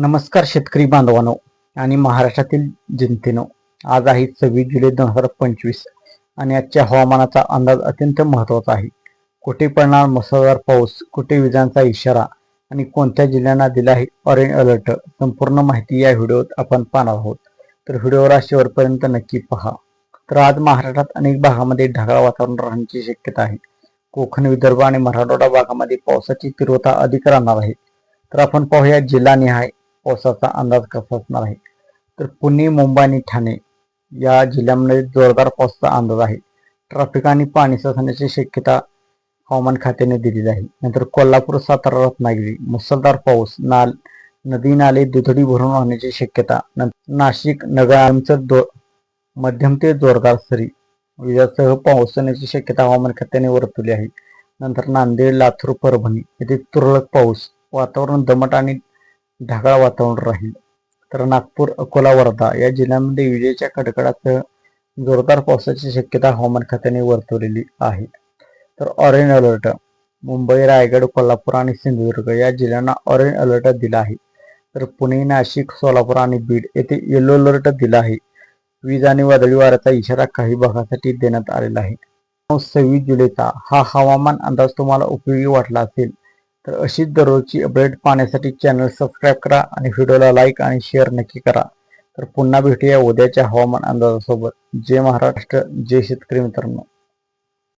नमस्कार शेतकरी बांधवानो आणि महाराष्ट्रातील जनतेनो. आज आहे सव्वीस जुलै दोन हजार पंचवीस आणि आजच्या हवामानाचा अंदाज अत्यंत महत्त्वाचा आहे. कुठे पडणार मुसळधार पाऊस कुठे विजांचा इशारा आणि कोणत्या जिल्ह्यांना दिला आहे ऑरेंज अलर्ट संपूर्ण माहिती या व्हिडिओत आपण पाहणार आहोत. तर व्हिडिओवर शेवटपर्यंत नक्की पहा. तर आज महाराष्ट्रात अनेक भागामध्ये ढगाळ वातावरण राहण्याची शक्यता आहे. कोकण विदर्भ आणि मराठवाडा भागामध्ये पावसाची तीव्रता अधिक राहणार आहे. तर आपण पाहूया जिल्हानिहाय पावसाचा अंदाज कसा असणार आहे? तर पुणे मुंबई आणि ठाणे या जिल्ह्यांमध्ये जोरदार पावसाचा अंदाज आहे. ट्रॅफिक आणि पाणी साचण्याची शक्यता हवामान खात्याने दिलेली आहे. नंतर कोल्हापूर सातारा रत्नागिरी मुसळधार पाऊस नाल नदी नाले दुथडी भरून वाहण्याची शक्यता नाशिक नगर दो मध्यम ते जोरदार सरी विजासह पाऊस होण्याची शक्यता हवामान खात्याने वर्तवली आहे. नंतर नांदेड लातूर परभणी येथे तुरळक पाऊस वातावरण दमट आणि ढगाळ वातावरण राहील. तर नागपूर अकोला वर्धा या जिल्ह्यांमध्ये विजेच्या कडकडासह जोरदार पावसाची शक्यता हवामान खात्याने वर्तवलेली आहे. तर ऑरेंज अलर्ट मुंबई रायगड कोल्हापूर आणि सिंधुदुर्ग या जिल्ह्यांना ऑरेंज अलर्ट दिला आहे. तर पुणे नाशिक सोलापूर आणि बीड येथे येलो अलर्ट दिला आहे. वीज आणि वादळी वाऱ्याचा इशारा काही भागासाठी देण्यात आलेला आहे. सव्वीस जुलैचा हा हवामान अंदाज तुम्हाला उपयोगी वाटला असेल तर अशीच दररोजची अपडेट पाहण्यासाठी चॅनल सबस्क्राईब करा आणि व्हिडिओला लाईक आणि शेअर नक्की करा. तर पुन्हा भेटूया उद्याच्या हवामान अंदाजासोबत. जय महाराष्ट्र जय शेतकरी मित्रांनो.